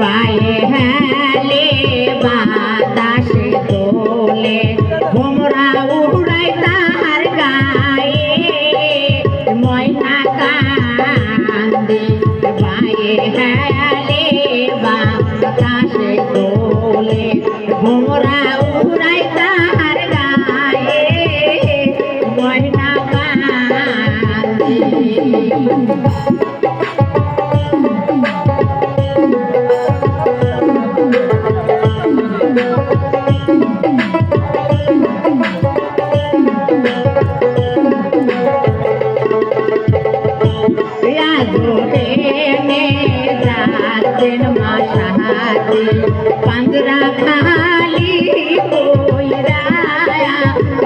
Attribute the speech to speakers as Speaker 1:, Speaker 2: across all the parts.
Speaker 1: পায়ে হেলে বাতাসে দোলে ভোমরা উড়াই তার গায়ে। ময়না কান্দে পায়ে হেলে বাতাসে দোলে ভোমরা উড়াই তার গায়ে। ময়না কান্দে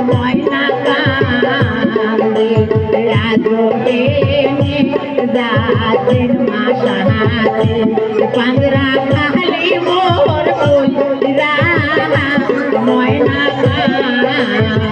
Speaker 1: ময়না কান্দে রাজো দেনে দাতের মাসাতে পান্দরা কাহলি মোর ময়না কান্দে।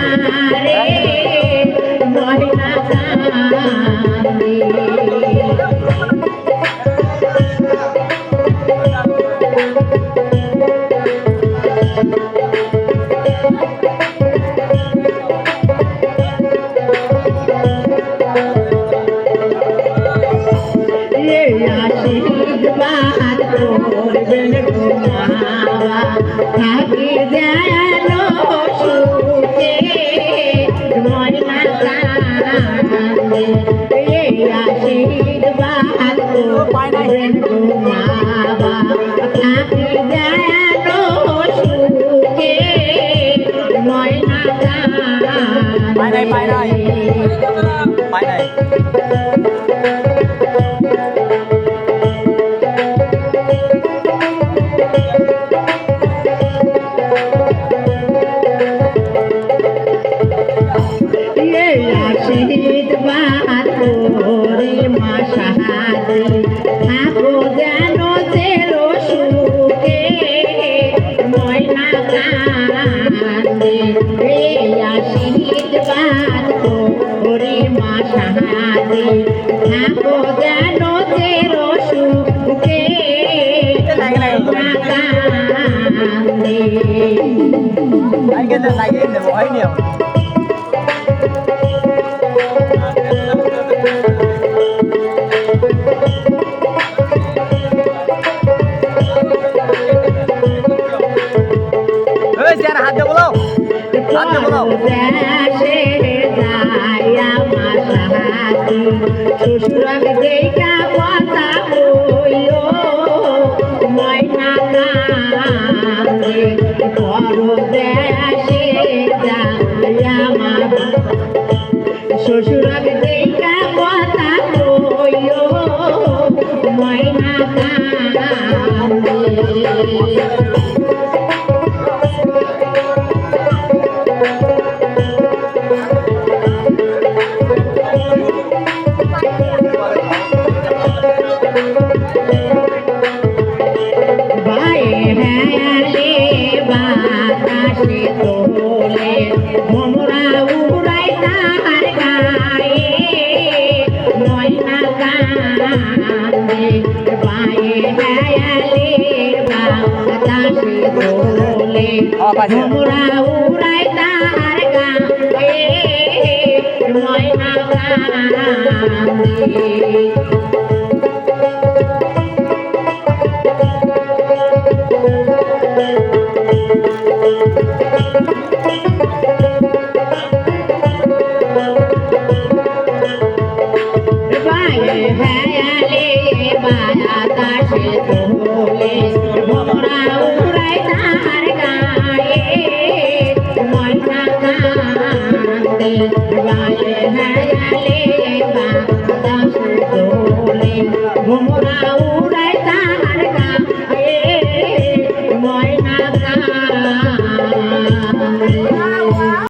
Speaker 1: এই আশীর্বাদ করবেন গো মাওয়া থাকি যেন সুখে ময়না কান্দে এই আশীর্বাদ করবেন গো মাওয়া সাহায্যে থাকো যেন চেরো সুখে ময়না কান্দে
Speaker 2: লাগিয়ে
Speaker 1: শ্বশুরক দেখা কথা কইল ময়না কান্দে পর দেশে যাইয়া মা ভমরা উড়াই তার গায়ে। উড়াই তার গায়ে। ময়না কান্দে বায়ে হেয়ালে বায়াতাসে তোলে ভমরা